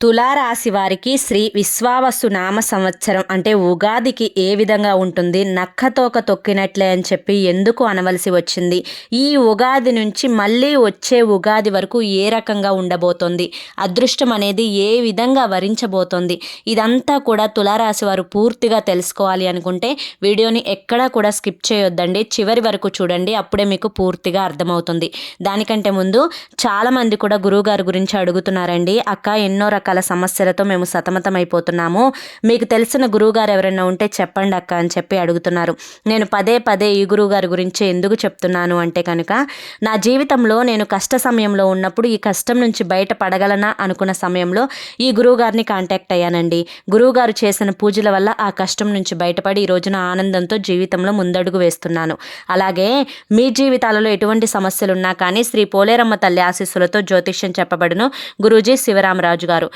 తులారాశి వారికి శ్రీ విశ్వావసు నామ సంవత్సరం అంటే ఉగాదికి ఏ విధంగా ఉంటుంది? నక్కతోక తొక్కినట్లే అని చెప్పి ఎందుకు అనవలసి వచ్చింది? ఈ ఉగాది నుంచి మళ్ళీ వచ్చే ఉగాది వరకు ఏ రకంగా ఉండబోతోంది? అదృష్టం అనేది ఏ విధంగా వరించబోతోంది? ఇదంతా కూడా తులారాశి వారు పూర్తిగా తెలుసుకోవాలి అనుకుంటే వీడియోని ఎక్కడా కూడా స్కిప్ చేయొద్దండి. చివరి వరకు చూడండి అప్పుడే మీకు పూర్తిగా అర్థమవుతుంది. దానికంటే ముందు చాలామంది కూడా గురువుగారి గురించి అడుగుతున్నారండి. అక్క ఎన్నో రకాల సమస్యలతో మేము సతమతమైపోతున్నాము. మీకు తెలిసిన గురువుగారు ఎవరైనా ఉంటే చెప్పండి అక్క అని చెప్పి అడుగుతున్నారు. నేను పదే పదే ఈ గురువుగారి గురించి ఎందుకు చెప్తున్నాను అంటే కనుక నా జీవితంలో నేను కష్ట సమయంలో ఉన్నప్పుడు ఈ కష్టం నుంచి బయటపడగలనా అనుకున్న సమయంలో ఈ గురువుగారిని కాంటాక్ట్ అయ్యానండి. గురువుగారు చేసిన పూజల వల్ల ఆ కష్టం నుంచి బయటపడి ఈ రోజున ఆనందంతో జీవితంలో ముందడుగు వేస్తున్నాను. అలాగే మీ జీవితాలలో ఎటువంటి సమస్యలు ఉన్నా కానీ శ్రీ పోలేరమ్మ తల్లి ఆశీస్సులతో జ్యోతిష్యం చెప్పబడును గురూజీ శివరామరాజు గారు.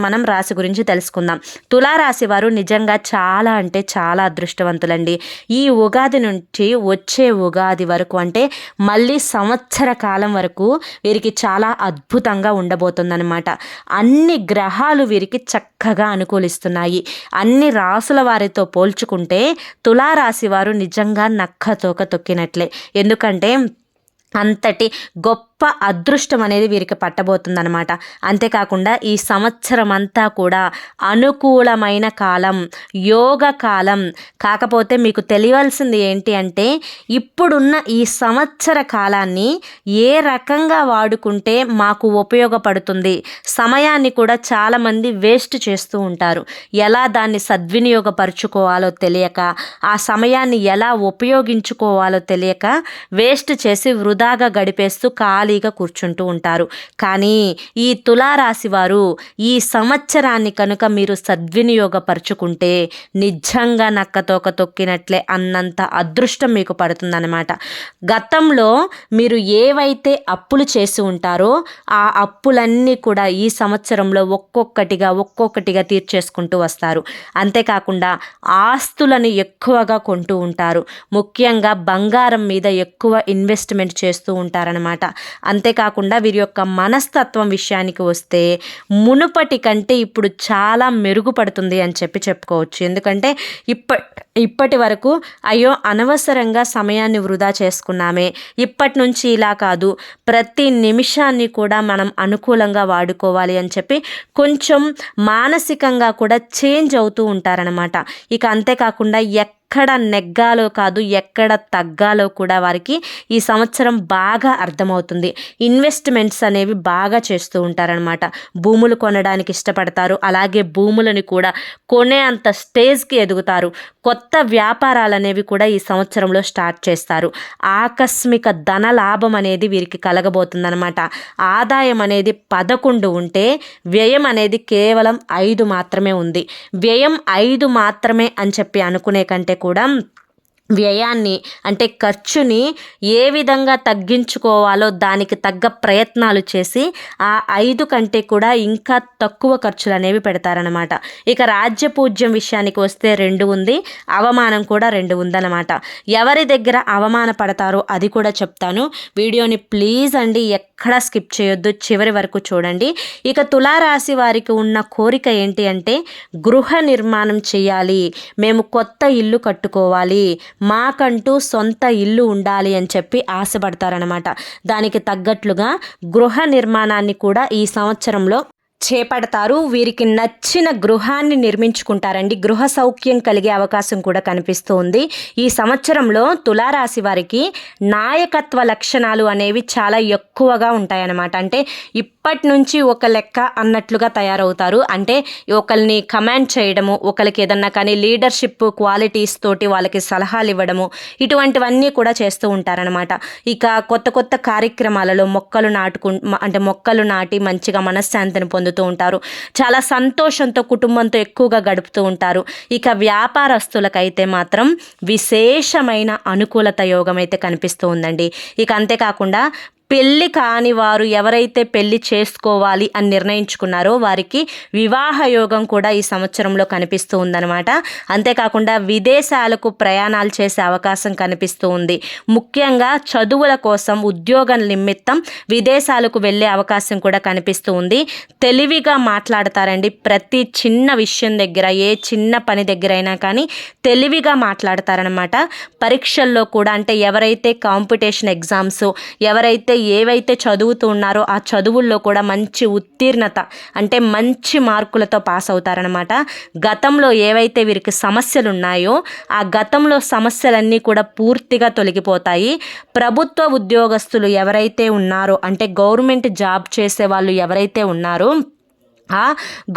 మనం రాశి గురించి తెలుసుకుందాం. తులారాశి వారు నిజంగా చాలా అంటే చాలా అదృష్టవంతులండి. ఈ ఉగాది నుంచి వచ్చే ఉగాది వరకు అంటే మళ్ళీ సంవత్సర కాలం వరకు వీరికి చాలా అద్భుతంగా ఉండబోతుందన్నమాట. అన్ని గ్రహాలు వీరికి చక్కగా అనుకూలిస్తున్నాయి. అన్ని రాసుల వారితో పోల్చుకుంటే తులారాశి వారు నిజంగా నక్కతోక తొక్కినట్లే. ఎందుకంటే అంతటి గొప్ప అదృష్టం అనేది వీరికి పట్టబోతుందన్నమాట. అంతేకాకుండా ఈ సంవత్సరం అంతా కూడా అనుకూలమైన కాలం యోగ కాలం. కాకపోతే మీకు తెలియవలసింది ఏంటి అంటే ఇప్పుడున్న ఈ సంవత్సర కాలాన్ని ఏ రకంగా వాడుకుంటే మాకు ఉపయోగపడుతుంది? సమయాన్ని కూడా చాలామంది వేస్ట్ చేస్తూ ఉంటారు. ఎలా దాన్ని సద్వినియోగపరుచుకోవాలో తెలియక ఆ సమయాన్ని ఎలా ఉపయోగించుకోవాలో తెలియక వేస్ట్ చేసి వృధాగా గడిపేస్తూ ఖాళీగా కూర్చుంటూ ఉంటారు. కానీ ఈ తులారాశి వారు ఈ సంవత్సరాన్ని కనుక మీరు సద్వినియోగపరుచుకుంటే నిజంగా నక్కతోక తొక్కినట్లే అన్నంత అదృష్టం మీకు పడుతుందన్నమాట. గతంలో మీరు ఏవైతే అప్పులు చేసి ఉంటారో ఆ అప్పులన్నీ కూడా ఈ సంవత్సరంలో ఒక్కొక్కటిగా ఒక్కొక్కటిగా తీర్చేసుకుంటూ వస్తారు. అంతేకాకుండా ఆస్తులను ఎక్కువగా కొంటూ ఉంటారు. ముఖ్యంగా బంగారం మీద ఎక్కువ ఇన్వెస్ట్మెంట్ చేస్తూ ఉంటారనమాట అంతేకాకుండా వీరి యొక్క మనస్తత్వం విషయానికి వస్తే మునుపటి కంటే ఇప్పుడు చాలా మెరుగుపడుతుంది అని చెప్పి చెప్పుకోవచ్చు. ఎందుకంటే ఇప్ప ఇప్పటి వరకు అయ్యో అనవసరంగా సమయాన్ని వృధా చేసుకున్నామే. ఇప్పటి నుంచి ఇలా కాదు. ప్రతి నిమిషాన్ని కూడా మనం అనుకూలంగా వాడుకోవాలి అని చెప్పి కొంచెం మానసికంగా కూడా చేంజ్ అవుతూ ఉంటారనమాట ఇక అంతేకాకుండా ఎక్క ఎక్కడ నెగ్గాలో కాదు ఎక్కడ తగ్గాలో కూడా వారికి ఈ సంవత్సరం బాగా అర్థమవుతుంది. ఇన్వెస్ట్మెంట్స్ అనేవి బాగా చేస్తూ ఉంటారనమాట భూములు కొనడానికి ఇష్టపడతారు. అలాగే భూములని కూడా కొనే అంత స్టేజ్కి ఎదుగుతారు. కొత్త వ్యాపారాలు అనేవి కూడా ఈ సంవత్సరంలో స్టార్ట్ చేస్తారు. ఆకస్మిక ధన లాభం అనేది వీరికి కలగబోతుందనమాట ఆదాయం అనేది పదకొండు ఉంటే వ్యయం అనేది కేవలం ఐదు మాత్రమే ఉంది. వ్యయం ఐదు మాత్రమే అని చెప్పి అనుకునే కంటే కూడా వ్యయాన్ని అంటే ఖర్చుని ఏ విధంగా తగ్గించుకోవాలో దానికి తగ్గ ప్రయత్నాలు చేసి ఆ ఐదు కంటే కూడా ఇంకా తక్కువ ఖర్చులు అనేవి పెడతారనమాట ఇక రాజ్య పూజ్యం విషయానికి వస్తే రెండు ఉంది అవమానం కూడా రెండు ఉందన్నమాట. ఎవరి దగ్గర అవమాన పడతారో అది కూడా చెప్తాను. వీడియోని ప్లీజ్ అండి ఎక్కడా స్కిప్ చేయొద్దు చివరి వరకు చూడండి. ఇక తులారాశి వారికి ఉన్న కోరిక ఏంటి అంటే గృహ నిర్మాణం చేయాలి. మేము కొత్త ఇల్లు కట్టుకోవాలి. మాకంటూ సొంత ఇల్లు ఉండాలి అని చెప్పి ఆశపడతారనమాట దానికి తగ్గట్లుగా గృహ నిర్మాణాన్ని కూడా ఈ సంవత్సరంలో చేపడతారు. వీరికి నచ్చిన గృహాన్ని నిర్మించుకుంటారండి. గృహ సౌఖ్యం కలిగే అవకాశం కూడా కనిపిస్తూ ఉంది ఈ సంవత్సరంలో తులారాశి వారికి నాయకత్వ లక్షణాలు అనేవి చాలా ఎక్కువగా ఉంటాయన్నమాట. అంటే ఇప్పటి నుంచి ఒక లెక్క అన్నట్లుగా తయారవుతారు. అంటే ఒకరిని కమాండ్ చేయడము ఒకరికి ఏదన్నా కానీ లీడర్షిప్ క్వాలిటీస్ తోటి వాళ్ళకి సలహాలు ఇవ్వడము ఇటువంటివన్నీ కూడా చేస్తూ ఉంటారనమాట ఇక కొత్త కొత్త కార్యక్రమాలలో మొక్కలు నాటుకు అంటే మొక్కలు నాటి మంచిగా మనశ్శాంతిని పొందుతూ ఉంటారు. చాలా సంతోషంతో కుటుంబంతో ఎక్కువగా గడుపుతూ ఉంటారు. ఇక వ్యాపారస్తులకైతే మాత్రం విశేషమైన అనుకూలత యోగం అయితే కనిపిస్తూ ఉందండి. ఇక అంతేకాకుండా పెళ్ళి కాని వారు ఎవరైతే పెళ్ళి చేసుకోవాలి అని నిర్ణయించుకున్నారో వారికి వివాహ యోగం కూడా ఈ సంవత్సరంలో కనిపిస్తూ ఉందన్నమాట. అంతేకాకుండా విదేశాలకు ప్రయాణాలు చేసే అవకాశం కనిపిస్తూ ఉంది. ముఖ్యంగా చదువుల కోసం ఉద్యోగం నిమిత్తం విదేశాలకు వెళ్ళే అవకాశం కూడా కనిపిస్తూ ఉంది. తెలివిగా మాట్లాడతారండి. ప్రతి చిన్న విషయం దగ్గర ఏ చిన్న పని దగ్గర అయినా కానీ తెలివిగా మాట్లాడతారనమాట పరీక్షల్లో కూడా అంటే ఎవరైతే కాంపిటీషన్ ఎగ్జామ్స్ ఎవరైతే ఏవైతే చదువుతూ ఉన్నారో ఆ చదువుల్లో కూడా మంచి ఉత్తీర్ణత అంటే మంచి మార్కులతో పాస్ అవుతారనమాట గతంలో ఏవైతే వీరికి సమస్యలు ఉన్నాయో ఆ గతంలో సమస్యలన్నీ కూడా పూర్తిగా తొలగిపోతాయి. ప్రభుత్వ ఉద్యోగస్తులు ఎవరైతే ఉన్నారో అంటే గవర్నమెంట్ జాబ్ చేసే వాళ్ళు ఎవరైతే ఉన్నారో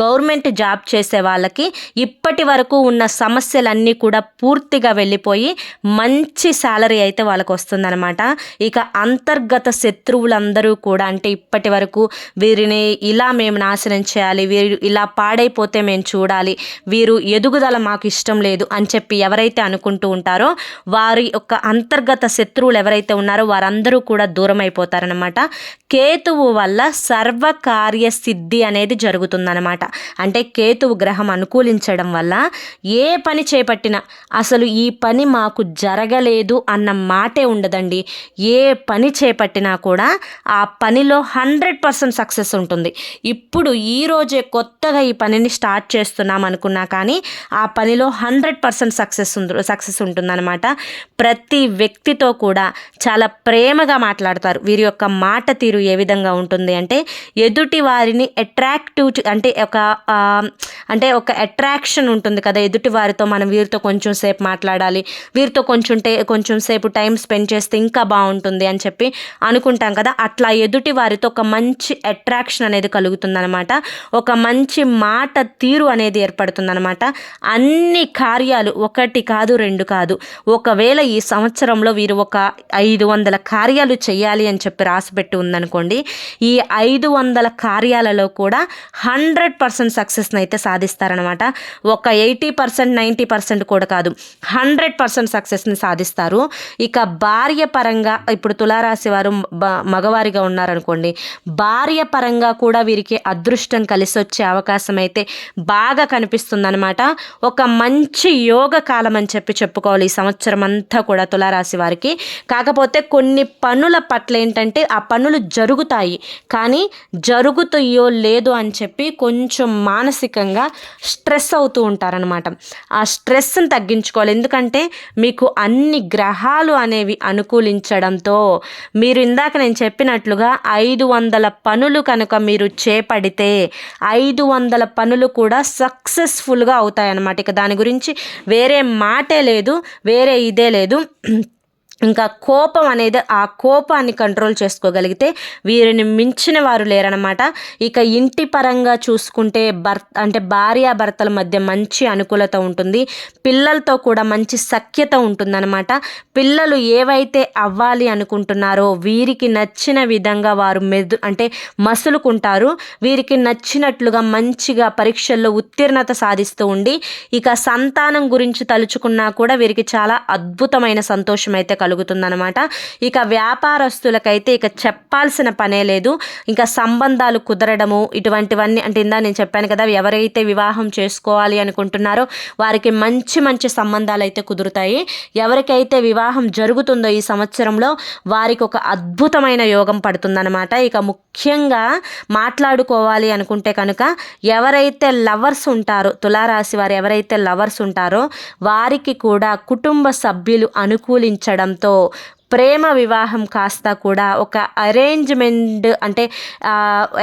గవర్నమెంట్ జాబ్ చేసే వాళ్ళకి ఇప్పటి వరకు ఉన్న సమస్యలన్నీ కూడా పూర్తిగా వెళ్ళిపోయి మంచి శాలరీ అయితే వాళ్ళకి వస్తుందన్నమాట. ఇక అంతర్గత శత్రువులందరూ కూడా అంటే ఇప్పటి వరకు వీరిని ఇలా మేము నాశనం చేయాలి వీరు ఇలా పాడైపోతే మేము చూడాలి వీరు ఎదుగుదల మాకు ఇష్టం లేదు అని చెప్పి ఎవరైతే అనుకుంటూ ఉంటారో వారి యొక్క అంతర్గత శత్రువులు ఎవరైతే ఉన్నారో వారందరూ కూడా దూరం అయిపోతారనమాట కేతువు వల్ల సర్వకార్య సిద్ధి అనేది జరుగుతుందన్నమాట. అంటే కేతువు గ్రహం అనుకూలించడం వల్ల ఏ పని చేపట్టినా అసలు ఈ పని మాకు జరగలేదు అన్న మాటే ఉండదండి. ఏ పని చేపట్టినా కూడా ఆ పనిలో హండ్రెడ్ పర్సెంట్ సక్సెస్ ఉంటుంది. ఇప్పుడు ఈ రోజే కొత్తగా ఈ పనిని స్టార్ట్ చేస్తున్నాం అనుకున్నా కానీ ఆ పనిలో హండ్రెడ్ పర్సెంట్ సక్సెస్ సక్సెస్ ఉంటుందన్నమాట. ప్రతి వ్యక్తితో కూడా చాలా ప్రేమగా మాట్లాడతారు. వీరి యొక్క మాట తీరు ఏ విధంగా ఉంటుంది అంటే ఎదుటి వారిని అట్రాక్టివ్ అంటే ఒక అంటే ఒక అట్రాక్షన్ ఉంటుంది కదా ఎదుటి వారితో మనం వీరితో కొంచెం సేపు మాట్లాడాలి. వీరితో కొంచెం టే కొంచెం సేపు టైం స్పెండ్ చేస్తే ఇంకా బాగుంటుంది అని చెప్పి అనుకుంటాం కదా. అట్లా ఎదుటి వారితో ఒక మంచి అట్రాక్షన్ అనేది కలుగుతుందనమాట ఒక మంచి మాట తీరు అనేది ఏర్పడుతుందనమాట అన్ని కార్యాలు ఒకటి కాదు రెండు కాదు. ఒకవేళ ఈ సంవత్సరంలో వీరు ఒక ఐదు వందల కార్యాలు చేయాలి అని చెప్పి రాసిపెట్టి ఉందనుకోండి ఈ ఐదు వందల కార్యాలలో కూడా హండ్రెడ్ పర్సెంట్ సక్సెస్ని అయితే సాధిస్తారనమాట ఒక ఎయిటీ పర్సెంట్ నైంటీ పర్సెంట్ కూడా కాదు. హండ్రెడ్ పర్సెంట్ సక్సెస్ని సాధిస్తారు. ఇక భార్య పరంగా ఇప్పుడు తులారాశి వారు మగవారిగా ఉన్నారనుకోండి భార్య పరంగా కూడా వీరికి అదృష్టం కలిసి వచ్చే అవకాశం అయితే బాగా కనిపిస్తుందనమాట ఒక మంచి యోగ కాలం అని చెప్పి చెప్పుకోవాలి ఈ సంవత్సరం అంతా కూడా తులారాశి వారికి. కాకపోతే కొన్ని పనుల పట్ల ఏంటంటే ఆ పనులు జరుగుతాయి. కానీ జరుగుతాయో లేదో అని చెప్పి కొంచెం మానసికంగా స్ట్రెస్ అవుతూ ఉంటారనమాట ఆ స్ట్రెస్ని తగ్గించుకోవాలి. ఎందుకంటే మీకు అన్ని గ్రహాలు అనేవి అనుకూలించడంతో మీరు ఇందాక నేను చెప్పినట్లుగా ఐదు వందల పనులు కనుక మీరు చేపడితే ఐదు వందల పనులు కూడా సక్సెస్ఫుల్గా అవుతాయన్నమాట. ఇక దాని గురించి వేరే మాటే లేదు వేరే ఇదే లేదు. ఇంకా కోపం అనేది ఆ కోపాన్ని కంట్రోల్ చేసుకోగలిగితే వీరిని మించిన వారు లేరనమాట ఇక ఇంటి పరంగా చూసుకుంటే భర్త అంటే భార్యాభర్తల మధ్య మంచి అనుకూలత ఉంటుంది. పిల్లలతో కూడా మంచి సఖ్యత ఉంటుందన్నమాట. పిల్లలు ఏవైతే అవ్వాలి అనుకుంటున్నారో వీరికి నచ్చిన విధంగా వారు మెదు అంటే మసులుకుంటారు. వీరికి నచ్చినట్లుగా మంచిగా పరీక్షల్లో ఉత్తీర్ణత సాధిస్తూ ఉండి ఇక సంతానం గురించి తలుచుకున్నా కూడా వీరికి చాలా అద్భుతమైన సంతోషం అయితే కలుగుతుందనమాట ఇక వ్యాపారస్తులకైతే ఇక చెప్పాల్సిన పనే లేదు. ఇంకా సంబంధాలు కుదరడము ఇటువంటివన్నీ అంటే ఇందా నేను చెప్పాను కదా ఎవరైతే వివాహం చేసుకోవాలి అనుకుంటున్నారో వారికి మంచి మంచి సంబంధాలు అయితే కుదురుతాయి. ఎవరికైతే వివాహం జరుగుతుందో ఈ సంవత్సరంలో వారికి ఒక అద్భుతమైన యోగం పడుతుందన్నమాట. ఇక ముఖ్యంగా మాట్లాడుకోవాలి అనుకుంటే కనుక ఎవరైతే లవర్స్ ఉంటారో తులారాశి వారు ఎవరైతే లవర్స్ ఉంటారో వారికి కూడా కుటుంబ సభ్యులు అనుకూలించడంతో ప్రేమ వివాహం కాస్త కూడా ఒక అరేంజ్మెంట్ అంటే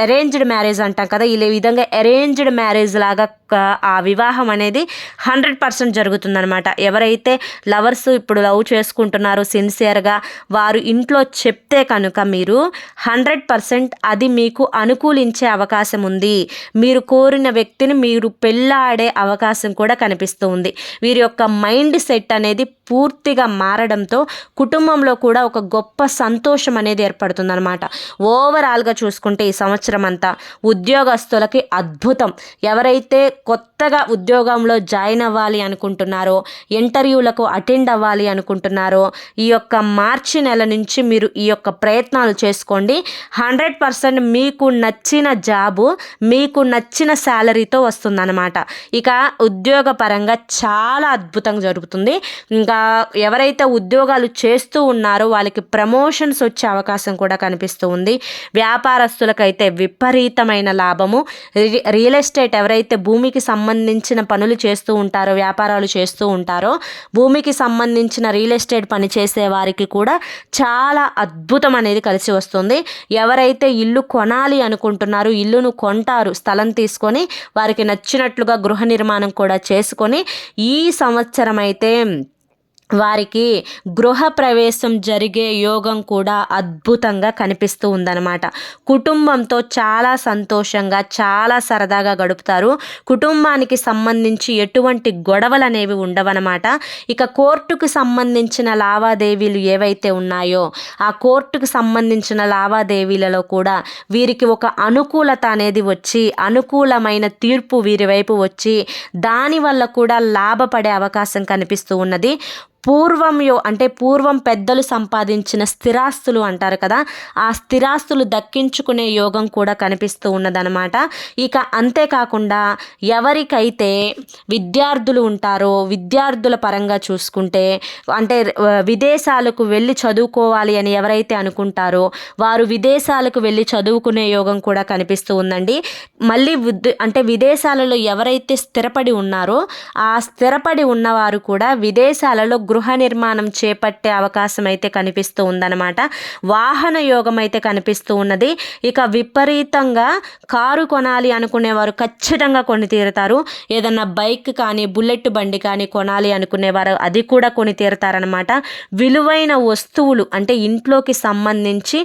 అరేంజ్డ్ మ్యారేజ్ అంటాం కదా ఈ విధంగా అరేంజ్డ్ మ్యారేజ్ లాగా ఆ వివాహం అనేది హండ్రెడ్ పర్సెంట్ జరుగుతుందనమాట ఎవరైతే లవర్స్ ఇప్పుడు లవ్ చేసుకుంటున్నారో సిన్సియర్గా వారు ఇంట్లో చెప్తే కనుక మీరు హండ్రెడ్ పర్సెంట్ అది మీకు అనుకూలించే అవకాశం ఉంది. మీరు కోరిన వ్యక్తిని మీరు పెళ్ళాడే అవకాశం కూడా కనిపిస్తూ ఉంది. వీరి యొక్క మైండ్ సెట్ అనేది పూర్తిగా మారడంతో కుటుంబంలో కూడా ఒక గొప్ప సంతోషం అనేది ఏర్పడుతుందన్నమాట. ఓవరాల్గా చూసుకుంటే ఈ సంవత్సరం అంతా ఉద్యోగస్తులకి అద్భుతం. ఎవరైతే కొత్తగా ఉద్యోగంలో జాయిన్ అవ్వాలి అనుకుంటున్నారో ఇంటర్వ్యూలకు అటెండ్ అవ్వాలి అనుకుంటున్నారో ఈ యొక్క మార్చి నెల నుంచి మీరు ఈ యొక్క ప్రయత్నాలు చేసుకోండి. హండ్రెడ్ పర్సెంట్ మీకు నచ్చిన జాబు మీకు నచ్చిన శాలరీతో వస్తుందన్నమాట. ఇక ఉద్యోగపరంగా చాలా అద్భుతంగా జరుగుతుంది. ఇంకా ఎవరైతే ఉద్యోగాలు చేస్తూ ఉన్నారో వాళ్ళకి ప్రమోషన్స్ వచ్చే అవకాశం కూడా కనిపిస్తూ ఉంది. వ్యాపారస్తులకైతే విపరీతమైన లాభము. రియల్ ఎస్టేట్ ఎవరైతే భూమికి సంబంధించిన పనులు చేస్తూ ఉంటారో వ్యాపారాలు చేస్తూ ఉంటారో భూమికి సంబంధించిన రియల్ ఎస్టేట్ పని చేసే వారికి కూడా చాలా అద్భుతం అనేది కలిసి వస్తుంది. ఎవరైతే ఇల్లు కొనాలి అనుకుంటున్నారో ఇల్లును కొంటారు స్థలం తీసుకొని వారికి నచ్చినట్లుగా గృహ నిర్మాణం కూడా చేసుకొని ఈ సంవత్సరం అయితే వారికి గృహప్రవేశం జరిగే యోగం కూడా అద్భుతంగా కనిపిస్తూ ఉందన్నమాట. కుటుంబంతో చాలా సంతోషంగా చాలా సరదాగా గడుపుతారు. కుటుంబానికి సంబంధించి ఎటువంటి గొడవలు అనేవి ఉండవన్నమాట. ఇక కోర్టుకు సంబంధించిన లావాదేవీలు ఏవైతే ఉన్నాయో ఆ కోర్టుకు సంబంధించిన లావాదేవీలలో కూడా వీరికి ఒక అనుకూలత అనేది వచ్చి అనుకూలమైన తీర్పు వీరి వైపు వచ్చి దానివల్ల కూడా లాభపడే అవకాశం కనిపిస్తూ ఉన్నది. పూర్వం యో అంటే పూర్వం పెద్దలు సంపాదించిన స్థిరాస్తులు అంటారు కదా ఆ స్థిరాస్తులు దక్కించుకునే యోగం కూడా కనిపిస్తూ ఉన్నదనమాట ఇక అంతేకాకుండా ఎవరికైతే విద్యార్థులు ఉంటారో విద్యార్థుల పరంగా చూసుకుంటే అంటే విదేశాలకు వెళ్ళి చదువుకోవాలి అని ఎవరైతే అనుకుంటారో వారు విదేశాలకు వెళ్ళి చదువుకునే యోగం కూడా కనిపిస్తూ ఉందండి. మళ్ళీ అంటే విదేశాలలో ఎవరైతే స్థిరపడి ఉన్నారో ఆ స్థిరపడి ఉన్నవారు కూడా విదేశాలలో గృహ నిర్మాణం చేపట్టే అవకాశం అయితే కనిపిస్తూ ఉందన్నమాట. వాహన యోగం అయితే కనిపిస్తూ ఉన్నది. ఇక విపరీతంగా కారు కొనాలి అనుకునేవారు ఖచ్చితంగా కొని తీరుతారు. ఏదన్నా బైక్ కానీ బుల్లెట్ బండి కానీ కొనాలి అనుకునేవారు అది కూడా కొని తీరుతారనమాట విలువైన వస్తువులు అంటే ఇంట్లోకి సంబంధించి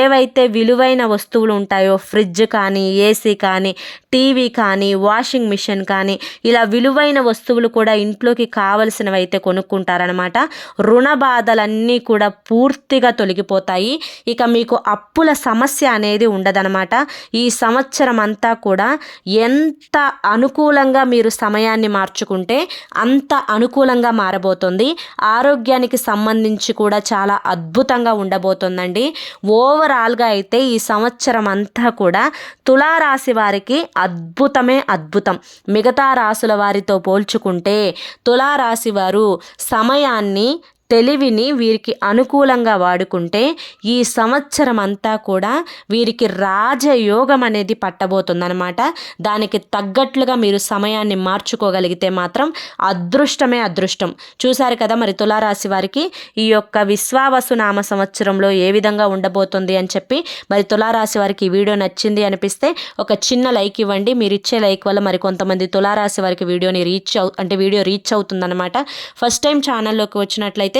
ఏవైతే విలువైన వస్తువులు ఉంటాయో ఫ్రిడ్జ్ కానీ ఏసీ కానీ టీవీ కానీ వాషింగ్ మిషన్ కానీ ఇలా విలువైన వస్తువులు కూడా ఇంట్లోకి కావలసినవి అయితే కొనుక్కుంటారనమాట అనమాట రుణ బాధలన్నీ కూడా పూర్తిగా తొలగిపోతాయి. ఇక మీకు అప్పుల సమస్య అనేది ఉండదనమాట ఈ సంవత్సరం అంతా కూడా ఎంత అనుకూలంగా మీరు సమయాన్ని మార్చుకుంటే అంత అనుకూలంగా మారబోతుంది. ఆరోగ్యానికి సంబంధించి కూడా చాలా అద్భుతంగా ఉండబోతుందండి. ఓవరాల్గా అయితే ఈ సంవత్సరం అంతా కూడా తులారాశి వారికి అద్భుతమే అద్భుతం. మిగతా రాసుల వారితో పోల్చుకుంటే తులారాశి వారు సమయ సమయాన్ని తెలివిని వీరికి అనుకూలంగా వాడుకుంటే ఈ సంవత్సరం అంతా కూడా వీరికి రాజయోగం అనేది పట్టబోతుందనమాట దానికి తగ్గట్లుగా మీరు సమయాన్ని మార్చుకోగలిగితే మాత్రం అదృష్టమే అదృష్టం. చూశారు కదా మరి తులారాశి వారికి ఈ యొక్క విశ్వావసు నామ సంవత్సరంలో ఏ విధంగా ఉండబోతుంది అని చెప్పి మరి తులారాశి వారికి ఈ వీడియో నచ్చింది అనిపిస్తే ఒక చిన్న లైక్ ఇవ్వండి. మీరు ఇచ్చే లైక్ వల్ల మరి కొంతమంది తులారాశి వారికి వీడియోని రీచ్ అవు అంటే వీడియో రీచ్ అవుతుందన్నమాట. ఫస్ట్ టైం ఛానల్లోకి వచ్చినట్లయితే